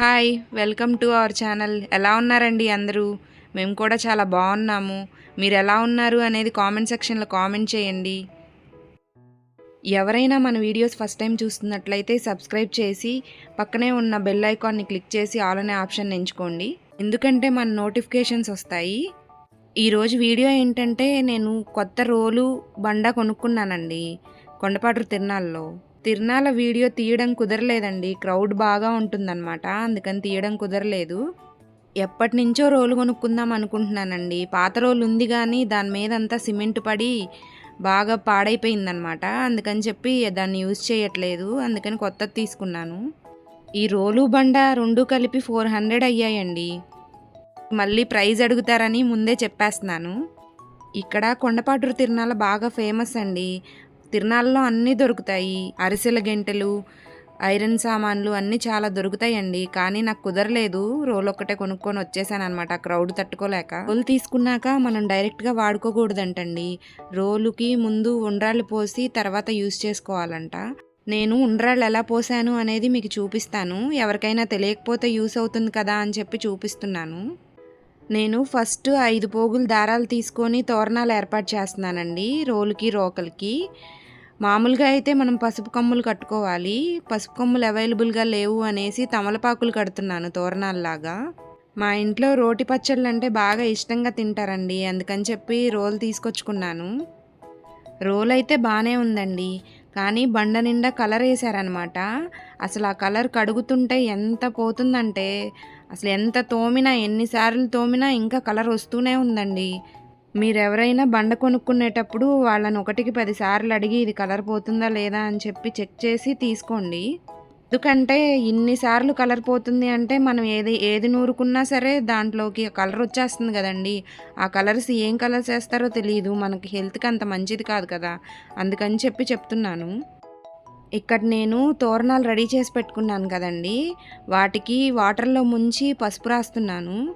Hi welcome to our channel. ఎలా ఉన్నారండి అందరూ? మేము కూడా చాలా బాగున్నాము. మీరు ఎలా ఉన్నారు అనేది కామెంట్ సెక్షన్లో కామెంట్ చేయండి. ఎవరైనా మన వీడియోస్ ఫస్ట్ టైం చూస్తున్నట్లయితే సబ్స్క్రైబ్ చేసి పక్కనే ఉన్న బెల్ ఐకాన్ని క్లిక్ చేసి ఆల్ అనే ఆప్షన్ ఎంచుకోండి. ఎందుకంటే మన నోటిఫికేషన్స్ వస్తాయి. ఈరోజు వీడియో ఏంటంటే నేను కొత్త రోలు బండ కొనుక్కున్నానండి కొండపాటు తిరునాళ్ళలో. తిరునాల వీడియో తీయడం కుదరలేదండి. క్రౌడ్ బాగా ఉంటుందన్నమాట. అందుకని తీయడం కుదరలేదు. ఎప్పటి నుంచో రోలు కొనుక్కుందాం అనుకుంటున్నానండి. పాత రోలు ఉంది కానీ దాని మీద అంతా సిమెంట్ పడి బాగా పాడైపోయిందనమాట అందుకని చెప్పి దాన్ని యూజ్ చేయట్లేదు. అందుకని కొత్తది తీసుకున్నాను. ఈ రోలు బండ రెండు కలిపి ఫోర్ హండ్రెడ్ అయ్యాయండి. మళ్ళీ ప్రైజ్ అడుగుతారని ముందే చెప్పేస్తున్నాను. ఇక్కడ కొండపాటూరు తిరునాల బాగా ఫేమస్ అండి. తిరునాళ్ళలో అన్నీ దొరుకుతాయి. అరిసెల గెంటెలు ఐరన్ సామాన్లు అన్నీ చాలా దొరుకుతాయండి. కానీ నాకు కుదరలేదు. రోల్ ఒక్కటే కొనుక్కొని వచ్చేసాను అనమాట క్రౌడ్ తట్టుకోలేక. రోలు తీసుకున్నాక మనం డైరెక్ట్గా వాడుకోకూడదంటండి. రోలుకి ముందు ఉండ్రాళ్ళు పోసి తర్వాత యూస్ చేసుకోవాలంట. నేను ఉండ్రాళ్ళు ఎలా పోసాను అనేది మీకు చూపిస్తాను. ఎవరికైనా తెలియకపోతే యూస్ అవుతుంది కదా అని చెప్పి చూపిస్తున్నాను. నేను ఫస్ట్ ఐదు పోగులు దారాలు తీసుకొని తోరణాలు ఏర్పాటు చేస్తున్నానండి. రోలుకి రోకలికి. మామూలుగా అయితే మనం పసుపు కమ్ములు కట్టుకోవాలి. పసుపు కమ్ములు అవైలబుల్గా లేవు అనేసి తమలపాకులు కడుతున్నాను తోరణాల్లాగా. మా ఇంట్లో రోటి పచ్చళ్ళు అంటే బాగా ఇష్టంగా తింటారండి. అందుకని చెప్పి రోల్ తీసుకొచ్చుకున్నాను. రోల్ అయితే బాగానే ఉందండి. కానీ బండ నిండా కలర్ వేసారనమాట అసలు ఆ కలర్ కడుగుతుంటే ఎంత పోతుందంటే అసలు ఎంత తోమినా ఎన్నిసార్లు తోమినా ఇంకా కలర్ వస్తూనే ఉందండి. మీరెవరైనా బండ కొనుక్కునేటప్పుడు వాళ్ళని ఒకటికి పదిసార్లు అడిగి ఇది కలర్ పోతుందా లేదా అని చెప్పి చెక్ చేసి తీసుకోండి. ఎందుకంటే ఇన్నిసార్లు కలర్ పోతుంది అంటే మనం ఏది ఏది నూరుకున్నా సరే దాంట్లోకి కలర్ వచ్చేస్తుంది కదండి. ఆ కలర్స్ ఏం కలర్స్ వేస్తారో తెలియదు మనకి హెల్త్కి అంత మంచిది కాదు కదా. అందుకని చెప్పి చెప్తున్నాను. ఇక్కడ నేను తోరణాలు రెడీ చేసి పెట్టుకున్నాను కదండి. వాటికి వాటర్లో ముంచి పసుపు రాస్తున్నాను.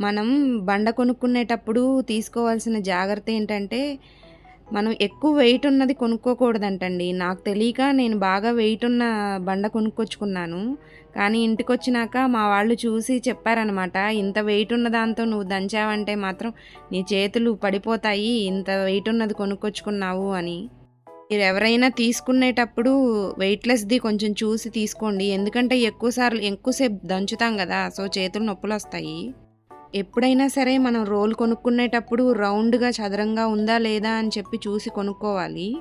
మనం బండ కొనుక్కునేటప్పుడు తీసుకోవాల్సిన జాగ్రత్త ఏంటంటే మనం ఎక్కువ వెయిట్ ఉన్నది కొనుక్కోకూడదంటండి. నాకు తెలియక నేను బాగా వెయిట్ ఉన్న బండ కొనుక్కొచ్చుకున్నాను. కానీ ఇంటికి వచ్చినాక మా వాళ్ళు చూసి చెప్పారనమాట ఇంత వెయిట్ ఉన్న దాంతో నువ్వు దంచావంటే మాత్రం నీ చేతులు పడిపోతాయి ఇంత వెయిట్ ఉన్నది కొనుక్కొచ్చుకున్నావు అని. మీరు ఎవరైనా తీసుకునేటప్పుడు వెయిట్లెస్ది కొంచెం చూసి తీసుకోండి. ఎందుకంటే ఎక్కువసార్లు ఎక్కువసేపు దంచుతాం కదా సో చేతులు నొప్పులు వస్తాయి ఎప్పుడైనా సరే మనం రోల్ కొనుక్కునేటప్పుడు రౌండ్గా చదరంగా ఉందా లేదా అని చెప్పి చూసి కొనుక్కోవాలి.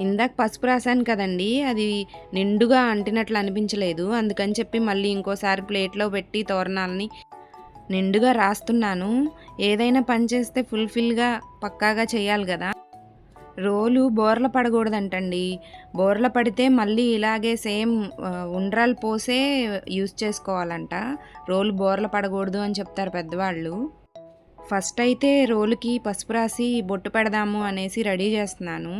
ఇందాక పసుపు రాశాను కదండి అది నిండుగా అంటినట్లు అనిపించలేదు. అందుకని చెప్పి మళ్ళీ ఇంకోసారి ప్లేట్లో పెట్టి తోరణాలని నిండుగా రాస్తున్నాను. ఏదైనా పని చేస్తే ఫుల్ఫిల్గా పక్కాగా చేయాలి కదా. రోలు బోర్ల పడకూడదంటండి. బోర్ల పడితే మళ్ళీ ఇలాగే సేమ్ ఉండ్రాలు పోసే యూస్ చేసుకోవాలంట. రోలు బోర్ల పడకూడదు అని చెప్తారు పెద్దవాళ్ళు. ఫస్ట్ అయితే రోలుకి పసుపు రాసి బొట్టు పెడదాము అనేసి రెడీ చేస్తున్నాను.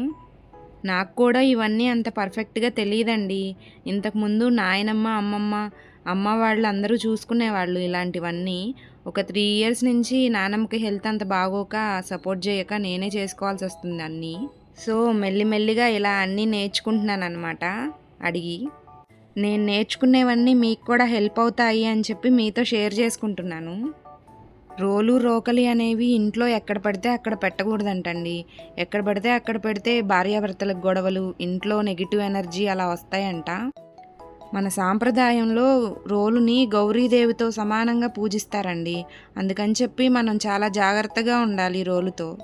నాకు కూడా ఇవన్నీ అంత పర్ఫెక్ట్గా తెలియదండి ఇంతకుముందు నాయనమ్మ అమ్మమ్మ అమ్మ వాళ్ళు అందరూ చూసుకునేవాళ్ళు ఇలాంటివన్నీ. ఒక త్రీ ఇయర్స్ నుంచి నానమ్మకి హెల్త్ అంత బాగోక సపోర్ట్ చేయక నేనే చేసుకోవాల్సి వస్తుంది అన్నీ. సో మెల్లిమెల్లిగా ఇలా అన్నీ నేర్చుకుంటున్నాను అనమాట అడిగి. నేను నేర్చుకునేవన్నీ మీకు కూడా హెల్ప్ అవుతాయి అని చెప్పి మీతో షేర్ చేసుకుంటున్నాను. రోలు రోకలి అనేవి ఇంట్లో ఎక్కడ పడితే అక్కడ పెట్టకూడదంటండి. ఎక్కడ పడితే అక్కడ పెడితే భార్యాభర్తలకు గొడవలు ఇంట్లో నెగిటివ్ ఎనర్జీ అలా వస్తాయంట. మన సాంప్రదాయంలో రోలుని గౌరీదేవితో సమానంగా పూజిస్తారండి. అందుకని చెప్పి మనం చాలా జాగ్రత్తగా ఉండాలి రోలుతో.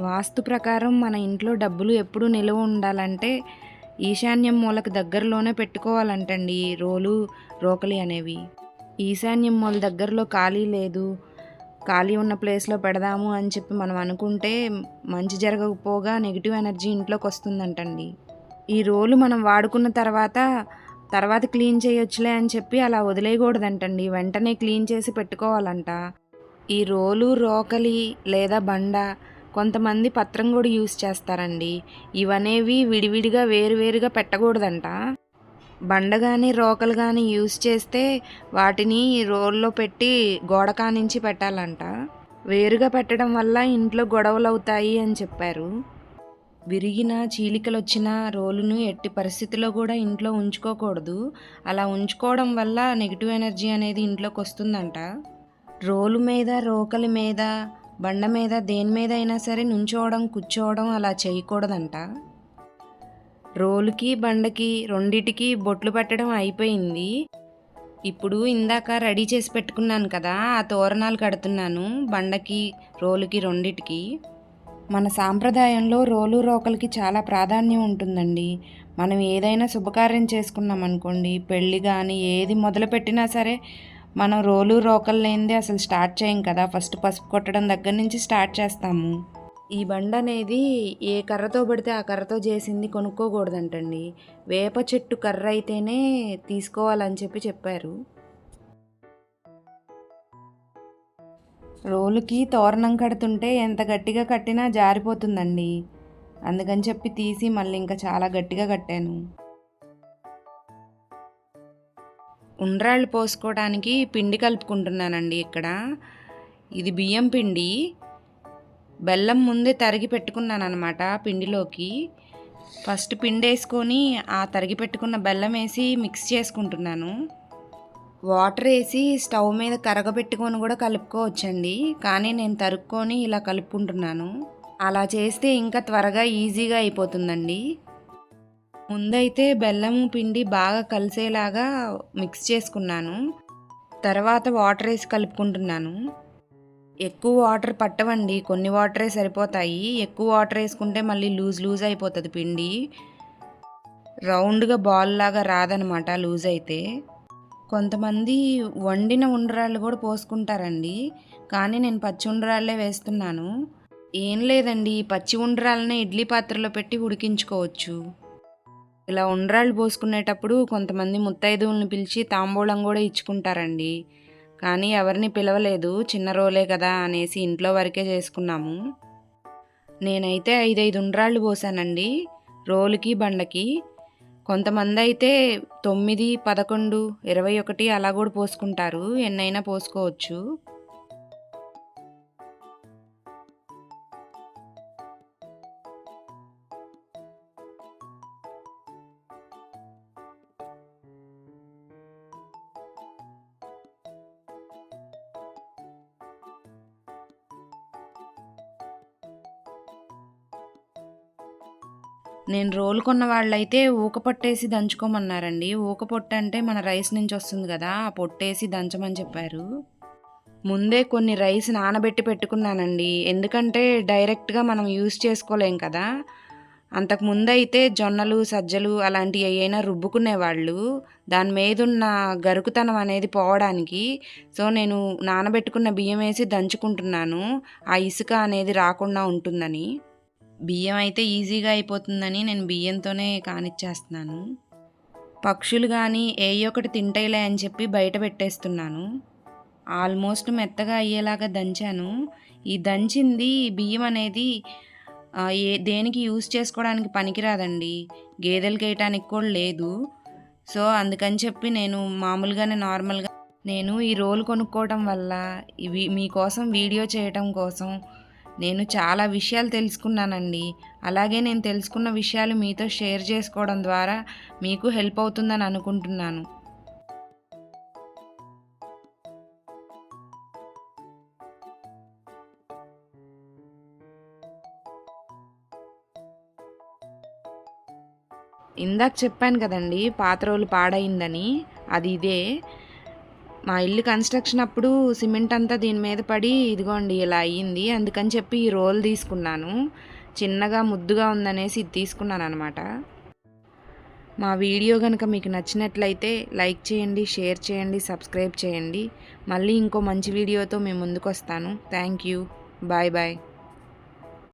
వాస్తు ప్రకారం మన ఇంట్లో డబ్బులు ఎప్పుడు నిలువ ఉండాలంటే ఈశాన్యం మూలకు దగ్గరలోనే పెట్టుకోవాలంటండి రోలు రోకలి అనేవి. ఈశాన్యం మూల దగ్గరలో ఖాళీ లేదు ఖాళీ ఉన్న ప్లేస్లో పెడదాము అని చెప్పి మనం అనుకుంటే మంచి జరగకపోగా నెగిటివ్ ఎనర్జీ ఇంట్లోకి వస్తుందంటండి. ఈ రోలు మనం వాడుకున్న తర్వాత తర్వాత క్లీన్ చేయొచ్చులే అని చెప్పి అలా వదిలేయకూడదంటండి. వెంటనే క్లీన్ చేసి పెట్టుకోవాలంట. ఈ రోలు రోకలి లేదా బండ కొంతమంది పత్రం కూడా యూస్ చేస్తారండి. ఇవనేవి విడివిడిగా వేరువేరుగా పెట్టకూడదంట. బండ కానీ రోకలు కానీ యూస్ చేస్తే వాటిని రోల్లో పెట్టి గోడ కానించి పెట్టాలంట. వేరుగా పెట్టడం వల్ల ఇంట్లో గొడవలు అవుతాయి అని చెప్పారు. విరిగిన చీలికలు వచ్చిన రోలును ఎట్టి పరిస్థితిలో కూడా ఇంట్లో ఉంచుకోకూడదు. అలా ఉంచుకోవడం వల్ల నెగిటివ్ ఎనర్జీ అనేది ఇంట్లోకి వస్తుందంట రోలు మీద రోకలి మీద బండ మీద దేని మీద అయినా సరే నుంచోవడం కూర్చోవడం అలా చేయకూడదంట. రోలుకి బండకి రెండిటికి బొట్లు పెట్టడం అయిపోయింది. ఇప్పుడు ఇందాక రెడీ చేసి పెట్టుకున్నాను కదా ఆ తోరణాలు కడుతున్నాను బండకి రోలుకి రెండిటికి. మన సాంప్రదాయంలో రోలు రోకలకి చాలా ప్రాధాన్యం ఉంటుందండి. మనం ఏదైనా శుభకార్యం చేసుకున్నాం అనుకోండి పెళ్ళి కానీ ఏది మొదలుపెట్టినా సరే మనం రోలు రోకలు లేనిదే అసలు స్టార్ట్ చేయం కదా. ఫస్ట్ పసుపు కొట్టడం దగ్గర నుంచి స్టార్ట్ చేస్తాము. ఈ బండ అనేది ఏ కర్రతో పడితే ఆ కర్రతో చేసింది కొనుక్కోకూడదంటండి. వేప చెట్టు కర్ర అయితేనే తీసుకోవాలని చెప్పి చెప్పారు. రోలుకి తోరణం కడుతుంటే ఎంత గట్టిగా కట్టినా జారిపోతుందండి. అందుకని చెప్పి తీసి మళ్ళీ ఇంకా చాలా గట్టిగా కట్టాను. ఉండ్రాళ్ళు పోసుకోవడానికి పిండి కలుపుకుంటున్నానండి ఇక్కడ. ఇది బియ్యం పిండి. బెల్లం ముందే తరిగి పెట్టుకున్నాను అనమాట పిండిలోకి. ఫస్ట్ పిండి వేసుకొని ఆ తరిగి పెట్టుకున్న బెల్లం వేసి మిక్స్ చేసుకుంటున్నాను. వాటర్ వేసి స్టవ్ మీద కరగబెట్టుకొని కూడా కలుపుకోవచ్చండి. కానీ నేను తరుక్కొని ఇలా కలుపుకుంటున్నాను. అలా చేస్తే ఇంకా త్వరగా ఈజీగా అయిపోతుందండి. ముందైతే బెల్లము పిండి బాగా కలిసేలాగా మిక్స్ చేసుకున్నాను. తర్వాత వాటర్ వేసి కలుపుకుంటున్నాను. ఎక్కువ వాటర్ పట్టవండి. కొన్ని వాటరే సరిపోతాయి. ఎక్కువ వాటర్ వేసుకుంటే మళ్ళీ లూజ్ లూజ్ అయిపోతుంది పిండి. రౌండ్గా బాల్ లాగా రాదనమాట లూజ్ అయితే. కొంతమంది వండిన ఉండరాళ్ళు కూడా పోసుకుంటారండి. కానీ నేను పచ్చి ఉండరాళ్ళే వేస్తున్నాను. ఏం లేదండి పచ్చి ఉండరాళ్ళనే ఇడ్లీ పాత్రలో పెట్టి ఉడికించుకోవచ్చు. ఇలా ఉండరాళ్ళు పోసుకునేటప్పుడు కొంతమంది ముత్తైదువులను పిలిచి తాంబూలం కూడా ఇచ్చుకుంటారండి. కానీ ఎవరిని పిలవలేదు చిన్న రోలే కదా అనేసి ఇంట్లో వరకే చేసుకున్నాము. నేనైతే ఐదైదు ఉండరాళ్ళు పోసానండి. రోలుకి బండకి. కొంతమంది అయితే తొమ్మిది పదకొండు ఇరవై ఒకటి అలా కూడా పోసుకుంటారు. ఎన్నైనా పోసుకోవచ్చు. నేను రోలు కొన్న వాళ్ళైతే ఊక పొట్టేసి దంచుకోమన్నారండి. ఊక పొట్టు అంటే మన రైస్ నుంచి వస్తుంది కదా ఆ పొట్టేసి దంచమని చెప్పారు. ముందే కొన్ని రైస్ నానబెట్టి పెట్టుకున్నానండి. ఎందుకంటే డైరెక్ట్గా మనం యూస్ చేసుకోలేం కదా. అంతకు ముందైతే జొన్నలు సజ్జలు అలాంటివి అయినా రుబ్బుకునేవాళ్ళు. దాని మీద ఉన్న గరుకుతనం అనేది పోవడానికి. సో నేను నానబెట్టుకున్న బియ్యం వేసి దంచుకుంటున్నాను. ఆ ఇసుక అనేది రాకుండా ఉంటుందని. బియ్యం అయితే ఈజీగా అయిపోతుందని నేను బియ్యంతోనే కానిచ్చేస్తున్నాను. పక్షులు కానీ ఏ ఒకటి తింటాయిలే అని చెప్పి బయట పెట్టేస్తున్నాను. ఆల్మోస్ట్ మెత్తగా అయ్యేలాగా దంచాను. ఈ దంచింది బియ్యం అనేది ఏ దేనికి యూస్ చేసుకోవడానికి పనికిరాదండి. గేదెలు వేయటానికి కూడా లేదు. సో అందుకని చెప్పి నేను మామూలుగానే నార్మల్గా నేను ఈ రోల్ కొనుక్కోవడం వల్ల ఇవి మీకోసం వీడియో చేయటం కోసం నేను చాలా విషయాలు తెలుసుకున్నానండి. అలాగే నేను తెలుసుకున్న విషయాలు మీతో షేర్ చేసుకోవడం ద్వారా మీకు హెల్ప్ అవుతుందని అనుకుంటున్నాను. ఇందాక చెప్పాను కదండి పాత రోజులు పాడైందని. అది ఇదే. మా ఇల్లు కన్స్ట్రక్షన్ అప్పుడు సిమెంట్ అంతా దీని మీద పడి ఇదిగోండి ఇలా అయ్యింది. అందుకని చెప్పి ఈ రోల్ తీసుకున్నాను. చిన్నగా ముద్దుగా ఉందనేసి ఇది తీసుకున్నాను అనమాట మా వీడియో కనుక మీకు నచ్చినట్లయితే లైక్ చేయండి షేర్ చేయండి సబ్స్క్రైబ్ చేయండి. మళ్ళీ ఇంకో మంచి వీడియోతో మేము ముందుకు వస్తాను థ్యాంక్ యూ. Bye bye.